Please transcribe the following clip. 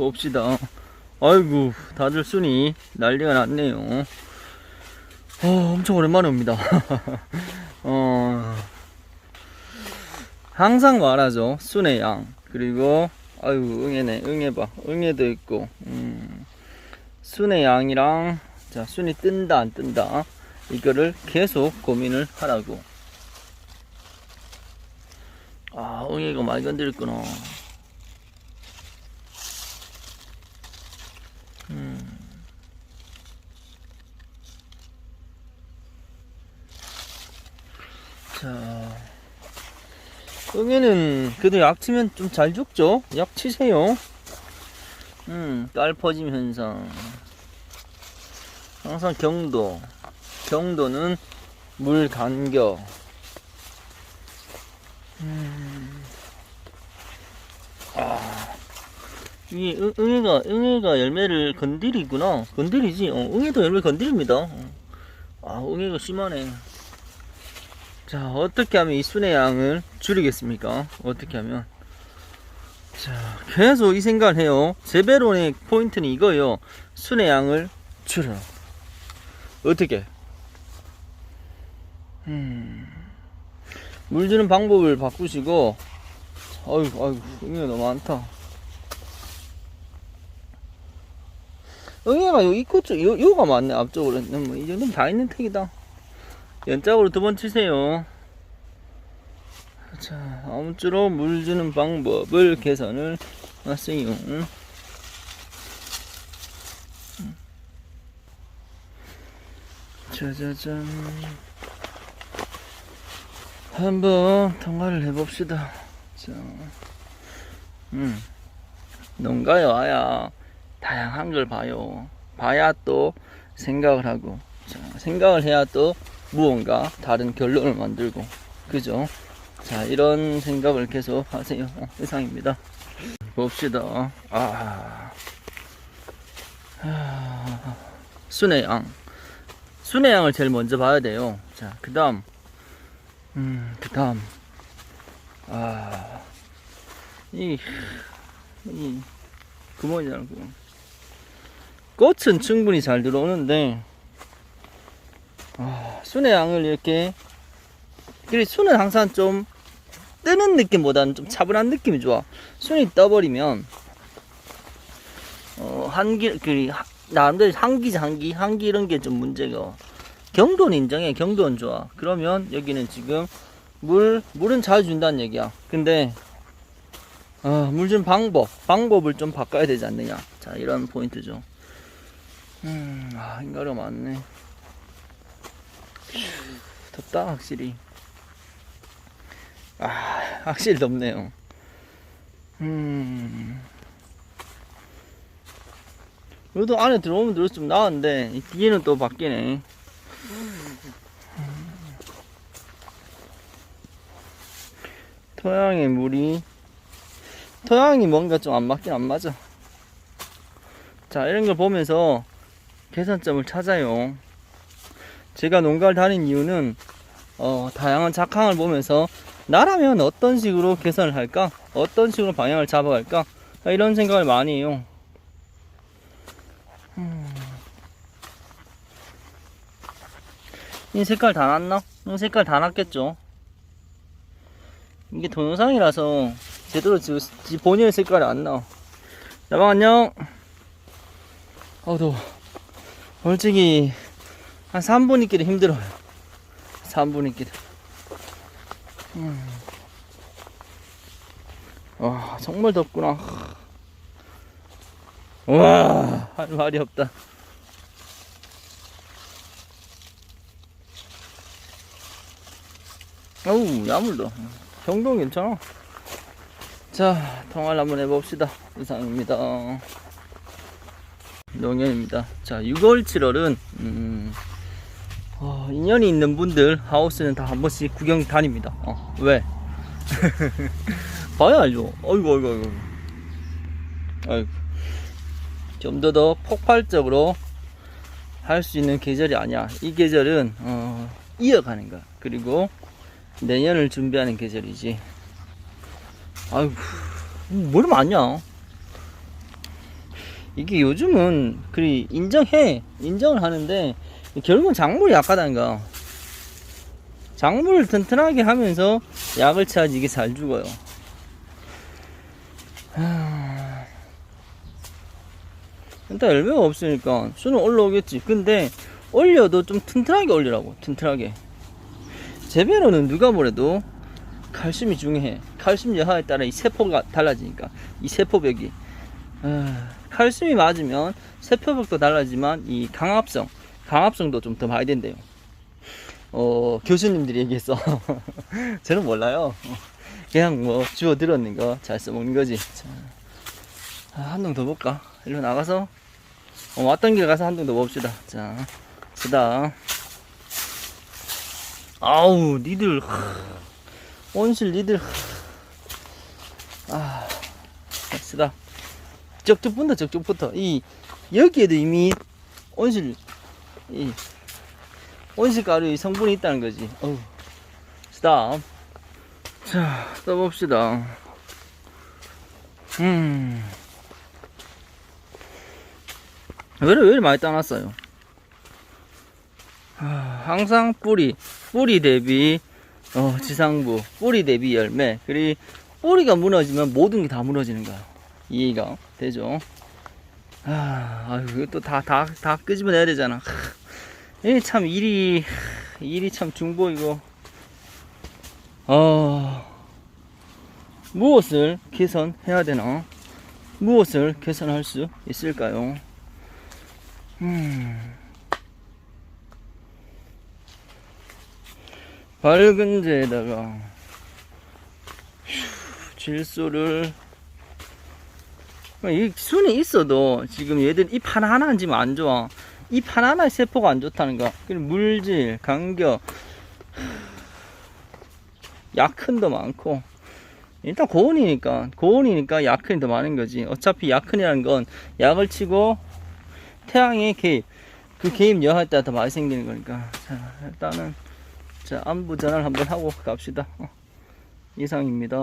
봅시다. 아이고, 다들 순이 난리가 났네요. 어, 엄청 오랜만에 옵니다. 어, 항상 말하죠. 순의 양. 그리고, 아유, 응애네. 응애봐. 응애도 있고, 음, 순의 양이랑, 자, 순이 뜬다, 안 뜬다. 이거를 계속 고민을 하라고. 아, 응애가 많이 건드렸구나. 자, 응애는 그래도 약 치면 좀 잘 죽죠? 약 치세요. 음, 깔 퍼짐 현상. 항상 경도. 경도는 물 간격. 음. 아, 이 응, 응애가 응애가 열매를 건드리구나. 건드리지. 어, 응애도 열매 건드립니다. 어. 아, 응애가 심하네. 자, 어떻게 하면 이 순의 양을 줄이겠습니까? 어떻게 하면? 자, 계속 이 생각을 해요. 재배론의 포인트는 이거예요. 순의 양을 줄여. 어떻게? 음, 물 주는 방법을 바꾸시고, 아이고, 아이고, 응애가 너무 많다. 응애가 요 입구 쪽, 요, 요가 많네, 앞쪽으로. 뭐, 이 정도면 다 있는 택이다. 연짝으로 두 번 치세요. 자, 아무쪼록 물 주는 방법을 개선을 하세요. 짜자잔. 한번 통화를 해봅시다. 자, 음, 농가에 와야 다양한 걸 봐요. 봐야 또 생각을 하고, 자, 생각을 해야 또 무언가 다른 결론을 만들고 그죠? 자 이런 생각을 계속 하세요. 어, 이상입니다. 봅시다. 아, 아. 순의 양. 순의 양을 제일 먼저 봐야 돼요. 자그 다음. 음그 다음. 아이 이 구멍이잖아 구멍 꽃은 충분히 잘 들어오는데 아, 순의 양을 이렇게 그리고 순은 항상 좀 뜨는 느낌보다는 좀 차분한 느낌이 좋아. 순이 떠버리면 어 한기 그 하- 나름대로 한기지 한기 한기 이런 게 좀 문제가 경도는 인정해. 경도는 좋아. 그러면 여기는 지금 물 물은 잘 준다는 얘기야. 근데 어, 물 준 방법 방법을 좀 바꿔야 되지 않느냐. 자 이런 포인트죠. 음 아 인가가 많네 덥다 확실히. 아 확실히 덥네요. 음. 그래도 안에 들어오면 들어올좀 나은데 이 뒤에는 또 바뀌네. 토양의 물이 토양이 뭔가 좀 안 맞긴 안 맞아. 자 이런 걸 보면서 개선점을 찾아요 제가 농가를 다닌 이유는 어, 다양한 작황을 보면서 나라면 어떤 식으로 개선을 할까? 어떤 식으로 방향을 잡아갈까? 이런 생각을 많이 해요. 음. 이 색깔 다 났나? 이 색깔 다 났겠죠? 이게 동영상이라서 제대로 지 본인의 색깔이 안 나와. 여방 안녕. 어우 더워. 솔직히 한 3분 있기도 힘들어요. 3분 있기도. 음. 와, 정말 덥구나. 와, 할 말이 없다. 어우, 야물다. 경동 괜찮아. 자, 통화를 한번 해봅시다. 이상입니다. 농현입니다. 자, 6월 7월은, 음, 어, 인연이 있는 분들 하우스는 다 한 번씩 구경 다닙니다. 어, 왜? 봐야 알죠. 어이구, 어이구, 어이구. 어이구. 좀 더 더 폭발적으로 할 수 있는 계절이 아니야. 이 계절은, 어, 이어가는 거야. 그리고 내년을 준비하는 계절이지. 아이고, 뭘 많냐? 이게 요즘은 그리 인정해 인정을 하는데 결국은 작물이 약하다는 거 작물을 튼튼하게 하면서 약을 쳐야지 이게 잘 죽어요. 하... 일단 열매가 없으니까 수는 올라오겠지. 근데 올려도 좀 튼튼하게 올리라고 튼튼하게. 재배로는 누가 뭐래도 칼슘이 중요해. 칼슘 여하에 따라 이 세포가 달라지니까 이 세포벽이. 아, 칼슘이 맞으면 세포벽도 달라지만 이 강압성 강압성도 좀 더 봐야 된대요. 어 교수님들이 얘기했어 저는 몰라요. 어, 그냥 뭐 주워 들었는 거 잘 써먹는 거지. 자, 아, 한동 더 볼까? 일로 나가서? 어, 왔던 길 가서 한동 더 봅시다. 자 쓰다. 아우 니들 하, 온실 니들 하. 아 쓰다. 적적 붙어 적적 붙어 이 여기에도 이미 온실 이 온실 가루의 성분이 있다는 거지. 어우 쓰다. 자 써봅시다. 음. 왜 이렇게 많이 따놨어요? 아, 항상 뿌리 뿌리 대비 어, 지상부 뿌리 대비 열매 그리고 뿌리가 무너지면 모든 게 다 무너지는 거야. 이해가 되죠? 아 이거 또다 다 다 끄집어내야 되잖아 이참 일이 일이 참 중보이고 어 무엇을 개선해야 되나? 무엇을 개선할 수 있을까요? 음. 밝은 데에다가 휴, 질소를 이 순이 있어도 지금 얘들 잎 하나하나 지금 안 좋아 잎 하나하나의 세포가 안 좋다는 거. 그리고 물질, 간격. 약흔도 많고. 일단 고온이니까 고온이니까 약흔이 더 많은 거지. 어차피 약흔이라는 건 약을 치고 태양의 개입 그 개입 여하에 따라 더 많이 생기는 거니까. 자 일단은 자 안부 전화를 한번 하고 갑시다. 어, 이상입니다